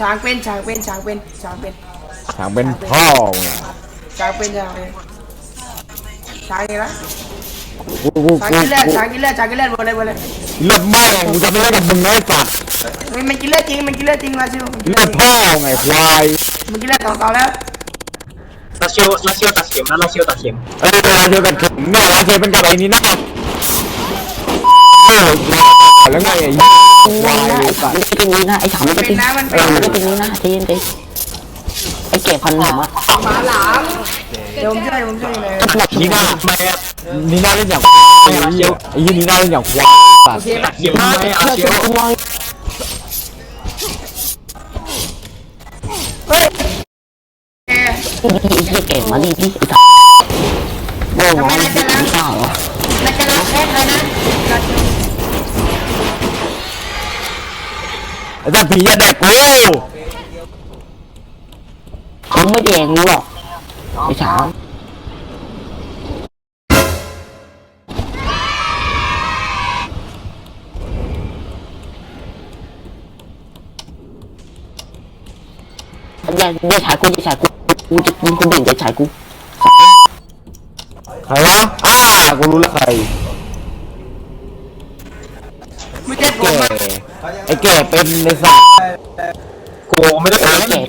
ช้างเป็นช้างเป็นช้างเป็นช้างเป็นฉางเป็นพ่อไงช้างเป็นช้างเป็นช้างนี่ละกูกูช้างกูกินเลือดช้างกินเลือดช้างกินเลือดหมดเลยหมดเลยเลือดแม่งกูจะไม่เล่นกับมึงนะไอ้สัตว์มันมันกินเลือดจริงมันกินเลือดจริงมาชิวมันกินเลืเลืออดดจริงพ่อไงควายมันกินเลือดสองต่อแล้วเราเชียวเราเชียวตัดเข็มนะเราเชียวตัดเข็มเออเวลาเดียวกันเข็มเนี่ยลาเชเป็นกับไอ้นี่นะโอ้ยแล้วไงไอ้ ควายไอ้สัตว์มันก็เป็นนี้นะไอ้ฉางมันก็เป็นะมันเอเป็นอมันก็เป็นนี้นะใจเย็นใจไอ้เก็บพันผมอะหมาหลามเดี๋ยวผมช่วยผมช่วยเลยนี่น่าทำไมอะนี่น่าเล่นอย่างไอ้เหี้ยไอ้ยี่นี่น่าเล่นอย่างควายสัตว์ตัดเข็มทำไมอะเชียวเฮ้ยไอ้เหี้ยเก่งมาดิพี่ไอ้ฉางโง่ร้อนไม่ได้เหรอ เราจะรับแพ้เลยนะเราจะ ไอ้ สัตว์ผีอย่าแดกกูเขาไม่แดงรู้หรอกไอ้ฉางอย่าอย่าฉายกูอย่าฉายกูกูจะกินคนอื่นอย่าฉายกู ใครวะอ้ากูรู้แล้วใคร ไอ้แก่เป็นในสัตว์กูไม่ได้เป็นแก่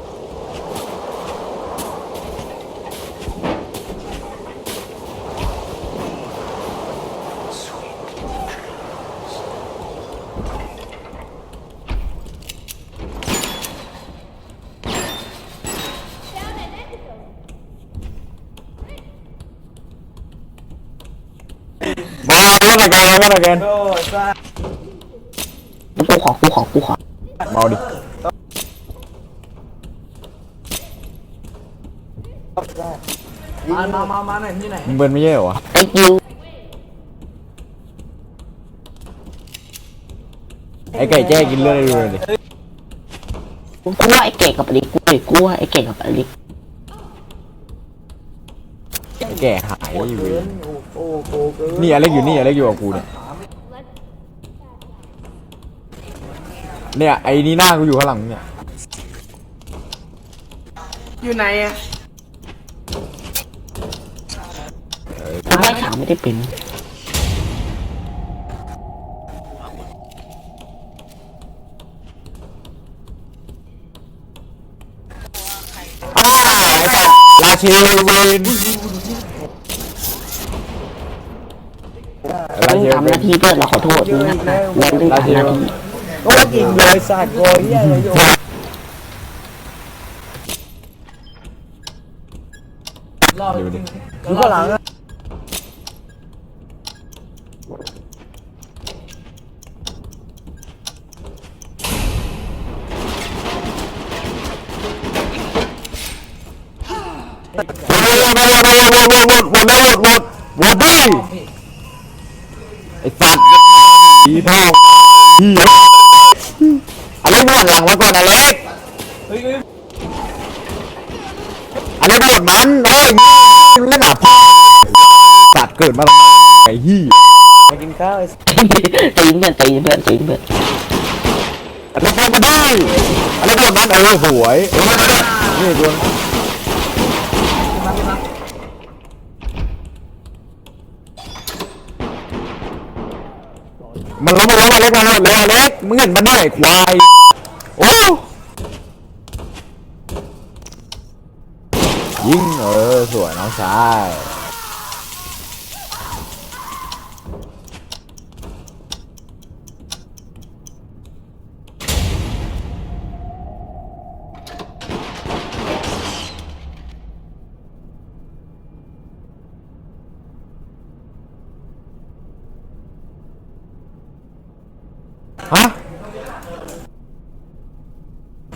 มาแล้วมากันมาอะไรกัน โอ้ย ขอกูขอกูขอเมาดิมามามามาหน่อยที่ไหนมึงเป็นไม่ใช่เหรอวะไอ้คิวไอ้ไก่แจ้กินเลือดได้ดูเลยดิกูว่าไอ้เก่งกับอลิกกูเลยกูว่าไอ้เก่งกับอลิกไอ้แก่หายอยู่เลยนี่อเล็กอยู่นี่อเล็กอยู่กับกูเนี่ย เนี่ยไอ้นี่หน้ากูอยู่ข้างหลังเนี่ยอยู่ไหนอะกูว่าฉางไม่ได้เป็นอ้าวไอ้สัตว์ราชีวินมึงทำหน้าที่เพื่อนเราขอโทษมึงนะมึงได้ทำหน้าที่ ก็วัดยิงเลยสัตว์โวยเหี้ยอะไรอยู่รอบหลังๆดูข้างหลังอะหมดแล้วหมดหมดดิไอ้สัตว์ผีพ่อเหี้ย แล้วตีนเพื่อนตีนเพื่อนตีนเพื่อนอะไรพอมาได้อะไรหมดมันเออสวยนี่ดวงมันล้มมาแล้วมาเล็กมาแล้วเล็กมึงเห็นมันได้วยควายโอ้ยิงเออสวยน้องชาย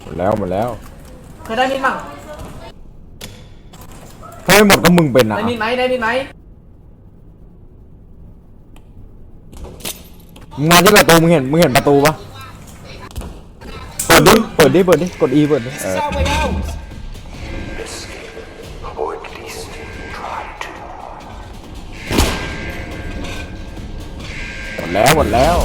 มดแล้วหมดแล้วเคยได้มิดมั่งถ้าไม่หมดก็มึงเป็นอะได้มิดไหมได้มิดไหมมึงมาที่ประตูมึงเห็นมึงเห็นประตูปะเปิดดิเปิดดิเปิดดิกด E เปิดดิเออ Or at least try to. หมดแล้วหมดแล้ว